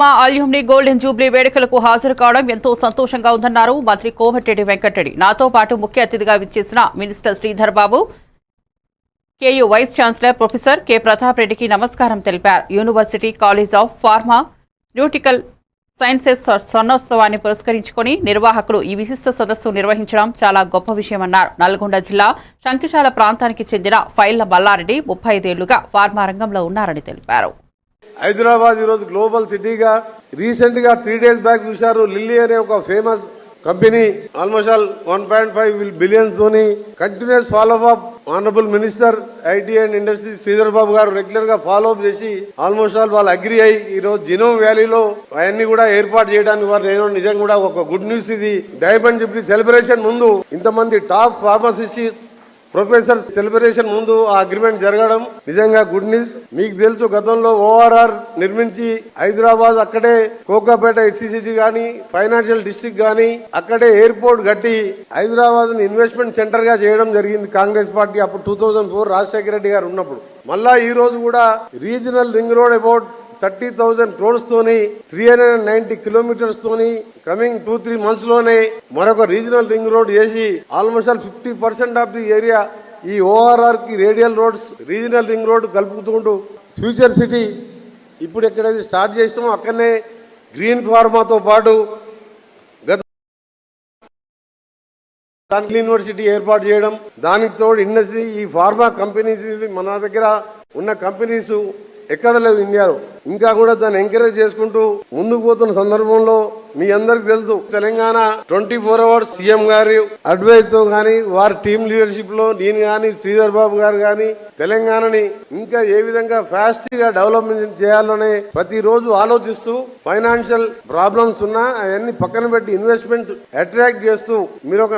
మా alumni golden Jubilee వేడుకలకు హాజరు కావడం ఎంతో సంతోషంగా ఉందన్నారు. మంత్రి కోమటిరెడ్డి వెంకటరెడ్డి. నాతో పాటు ముఖ్య అతిథిగా విచ్చేసిన minister Sridhar Babu KU vice chancellor professor K. Pratap రెడ్డికి నమస్కారం తెలిపారు. University college of pharmaceutical sciences స్వర్ణోత్సవాన్ని పురస్కరించుకొని నిర్వాహకులు ఈ విశిష్ట సదస్సు నిర్వహించడం చాలా గొప్ప విషయమన్నారు. నల్గొండ జిల్లా శంకిశాల ప్రాంతానికి చెందిన ఫైళ్ళ మల్లారెడ్డి ముప్పై ఐదేళ్ళుగా ఫార్మా రంగంలో ఉన్నారని తెలిపారు. హైదరాబాద్ ఈరోజు గ్లోబల్ సిటీగా రీసెంట్గా త్రీ డేస్ బ్యాక్ చూశారు లిల్లీ అనే ఒక famous company. Almost all one point five billions తోని continuous follow up honourable minister IT and industry Sridhar Babu గారు రెగ్యులర్గా ఫాలో అప్ చేసి ఆల్మోస్ట్ ఆల్ వాళ్ళు అగ్రి అయ్యి ఈ రోజు జినోమ్ వ్యాలీలో అవన్నీ కూడా ఏర్పాటు చేయడానికి వారు నేను నిజంగా కూడా ఒక గుడ్ న్యూస్ ఇది. డైమండ్ జూబ్లీ సెలబ్రేషన్ ముందు ఇంతమంది టాప్ ఫార్మసిస్ట్ ప్రొఫెసర్ సెలబ్రేషన్ ముందు ఆ అగ్రిమెంట్ జరగడం నిజంగా గుడ్ న్యూస్. మీకు తెలుసు గతంలో ఓఆర్ఆర్ నిర్మించి హైదరాబాద్ అక్కడే కోకాపేట ఎస్సీసీటీ గాని ఫైనాన్షియల్ డిస్ట్రిక్ట్ గాని అక్కడే ఎయిర్పోర్ట్ కట్టి హైదరాబాద్ని ఇన్వెస్ట్మెంట్ సెంటర్గా చేయడం జరిగింది కాంగ్రెస్ పార్టీ అప్పుడు two thousand four Rajasekhara Reddy గారు ఉన్నప్పుడు. మళ్ళా ఈ రోజు కూడా regional ring road about thirty thousand crores తోని three hundred and ninety kilometres తోని కమింగ్ టూ త్రీ మంత్స్లోనే మరొక రీజనల్ రింగ్ రోడ్ చేసి almost all fifty percent of the area ఈ ఓఆర్ఆర్కి radial roads regional ring road కలుపుతుంటూ future city ఇప్పుడు ఎక్కడైతే start చేసినామో అక్కడనే green ఫార్మాతో పాటు గత యూనివర్సిటీ ఏర్పాటు చేయడం దానికి తోడు ఇండస్ట్రీ ఈ ఫార్మా కంపెనీస్ మన దగ్గర ఉన్న కంపెనీస్ ఎక్కడ లేవు ఇండియాలో. ఇంకా కూడా దాన్ని ఎంకరేజ్ చేసుకుంటూ ముందుకు పోతున్న సందర్భంలో మీ అందరికి తెలుసు Telangana twenty four hours CM గారి అడ్వైస్తో గాని వారి టీం లీడర్షిప్లో నేను గాని శ్రీధర్ బాబు గారు గాని తెలంగాణని ఇంకా ఏ విధంగా ఫాస్ట్గా డెవలప్మెంట్ చేయాలనే ప్రతిరోజు ఆలోచిస్తూ ఫైనాన్షియల్ ప్రాబ్లమ్స్ ఉన్నా అవన్నీ పక్కన పెట్టి ఇన్వెస్ట్మెంట్ అట్రాక్ట్ చేస్తూ మీరు ఒక